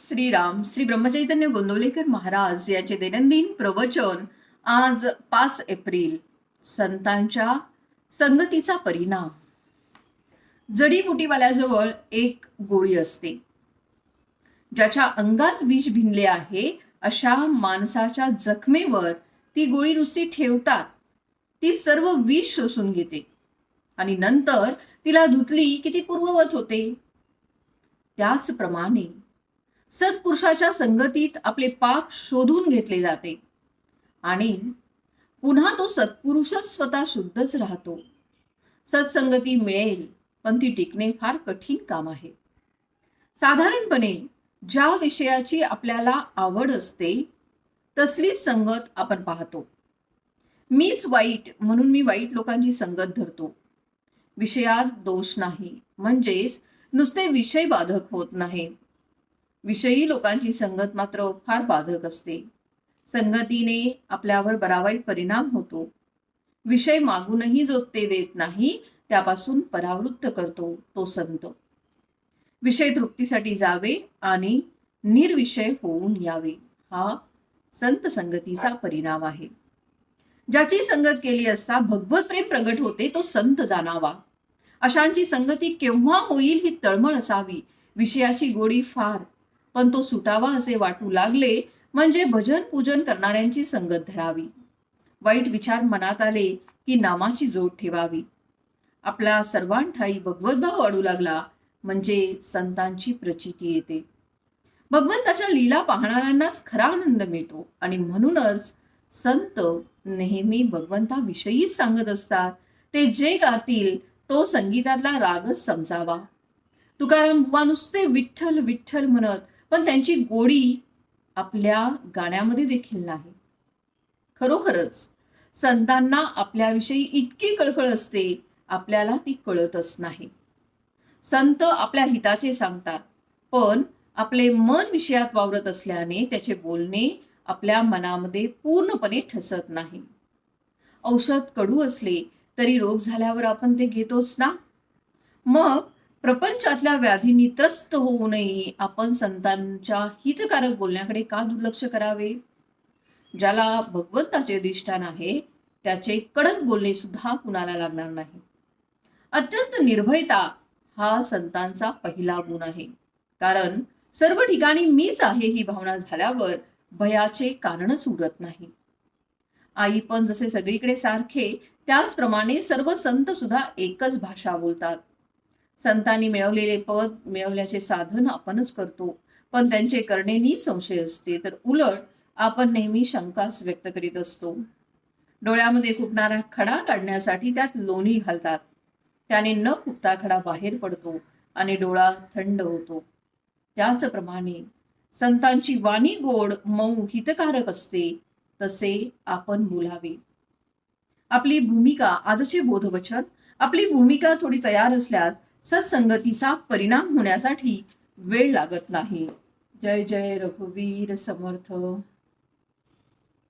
श्रीराम श्री ब्रह्मचैतन्य गोंदवलेकर महाराज यांचे दैनंदिन प्रवचन आज पाच एप्रिल. संतांच्या संगतीचा परिणाम. जडीबुटीवाल्याजवळ एक गोळी असते. ज्याच्या अंगात विष भिनले आहे अशा माणसाच्या जखमेवर ती गोळी नुसती ठेवतात. ती सर्व विष शोषून घेते. आणि नंतर तिला धुतली की ती पूर्ववत होते. त्याचप्रमाणे सत्पुरुषाच्या संगतीत आपले पाप शोधून घेतले जाते. आणि पुन्हा तो सत्पुरुषच स्वतः शुद्धच राहतो. सत्संगती मिळेल पण ती टिकणे फार कठीण काम आहे. साधारणपणे ज्या विषयाची आपल्याला आवड असते तसलीच संगत आपण पाहतो. मीच वाईट म्हणून मी वाईट लोकांची संगत धरतो. विषयात दोष नाही म्हणजेच नुसते विषय बाधक होत नाहीत. विषयी लोकांची संगत मात्र फार बाधक असते. संगतीने आपल्यावर बरावाईट परिणाम होतो. विषय मागूनही जो ते देत नाही त्यापासून परावृत्त करतो तो संत. विषय तृप्तीसाठी जावे आणि निर्विषय होऊन यावे हा संत संगतीचा परिणाम आहे. ज्याची संगत केली असता भगवत प्रेम प्रगट होते तो संत जाणावा. अशांची संगती केव्हा होईल ही तळमळ असावी विषयाची गोडी फार पण तो सुटावा असे वाटू लागले म्हणजे भजन पूजन करणाऱ्यांची संगत धरावी. वाईट विचार मनात आले की नामाची जोड ठेवावी. आपला सर्वांठाई भगवतभाव वाढू लागला म्हणजे संतांची प्रचिती येते. भगवंताच्या लीला पाहणाऱ्यांनाच खरा आनंद मिळतो आणि म्हणूनच संत नेहमी भगवंताविषयीच सांगत असतात. ते जे गातील तो संगीतातला रागच समजावा. तुकाराम बुवा नुसते विठ्ठल विठ्ठल म्हणत पण त्यांची गोडी आपल्या गाण्यामध्ये देखील नाही. खरोखरच संतांना आपल्याविषयी इतकी कळकळ असते आपल्याला ती कळतच नाही. संत आपल्या हिताचे सांगतात पण आपले मन विषयात वावरत असल्याने त्याचे बोलणे आपल्या मनामध्ये पूर्णपणे ठसत नाही. औषध कडू असले तरी रोग झाल्यावर आपण ते घेतोच ना? मग प्रपंचातल्या व्याधींनी त्रस्त होऊ नये आपण संतांच्या हितकारक बोलण्याकडे का दुर्लक्ष करावे? ज्याला भगवंताचे अधिष्ठान आहे त्याचे कडक बोलणे सुद्धा कुणाला लागणार नाही. अत्यंत निर्भयता हा संतांचा पहिला गुण आहे. कारण सर्व ठिकाणी मीच आहे ही भावना झाल्यावर भयाचे कारणच उरत नाही. आई पण जसे सगळीकडे सारखे त्याचप्रमाणे सर्व संत सुद्धा एकच भाषा बोलतात. संतांनी मिळवलेले पद मिळवल्याचे साधन आपणच करतो. पण त्यांचे करणे संशय असते. तर उलट आपण नेहमी शंकाच व्यक्त करीत असतो. डोळ्यामध्ये खुपणारा खडा काढण्यासाठी त्यात लोणी घालतात त्याने न खुपता खडा बाहेर पडतो आणि डोळा थंड होतो. त्याचप्रमाणे संतांची वाणी गोड मऊ हितकारक असते तसे आपण बोलावे. आपली भूमिका आजचे बोधवचन आपली भूमिका थोडी तयार असल्यास सत्संगतीचा परिणाम होण्यासाठी वेळ लागत नाही. जय जय रघुवीर समर्थ.